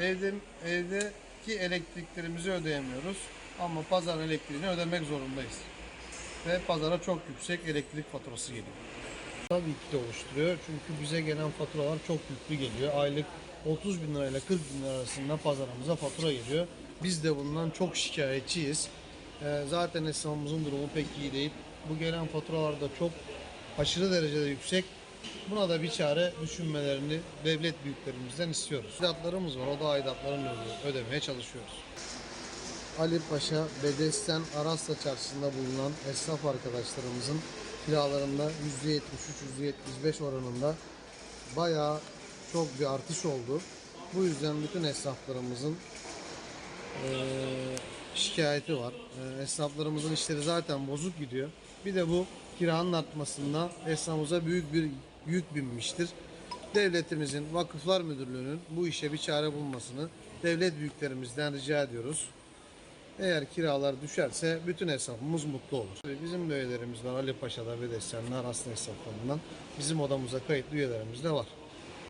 Evde evdeki elektriklerimizi ödeyemiyoruz ama pazar elektriğini ödemek zorundayız. Ve pazara çok yüksek elektrik faturası geliyor. Tabii ki de oluşturuyor çünkü bize gelen faturalar çok yüklü geliyor. Aylık 30 bin lirayla 40 bin lira arasında pazarımıza fatura geliyor. Biz de bundan çok şikayetçiyiz. Ee, zaten esnafımızın durumu pek iyi değil. Bu gelen faturalar da çok aşırı derecede yüksek. Buna da bir çare düşünmelerini devlet büyüklerimizden istiyoruz. Aidatlarımız var. O da aidatlarını öde- ödemeye çalışıyoruz. Ali Paşa, Bedesten, Arasla Çarşısı'nda bulunan esnaf arkadaşlarımızın kiralarında %73-%75 oranında bayağı çok bir artış oldu. Bu yüzden bütün esnaflarımızın eee, şikayeti var. Eee, esnaflarımızın işleri zaten bozuk gidiyor. Bir de bu kiranın artmasında esnafımıza büyük bir yük binmiştir. Devletimizin, Vakıflar Müdürlüğü'nün bu işe bir çare bulmasını devlet büyüklerimizden rica ediyoruz. Eğer kiralar düşerse bütün esnafımız mutlu olur. Bizim de üyelerimiz var Ali Paşa'da ve Desenler Aslı esnaflarından. Bizim odamıza kayıtlı üyelerimiz de var.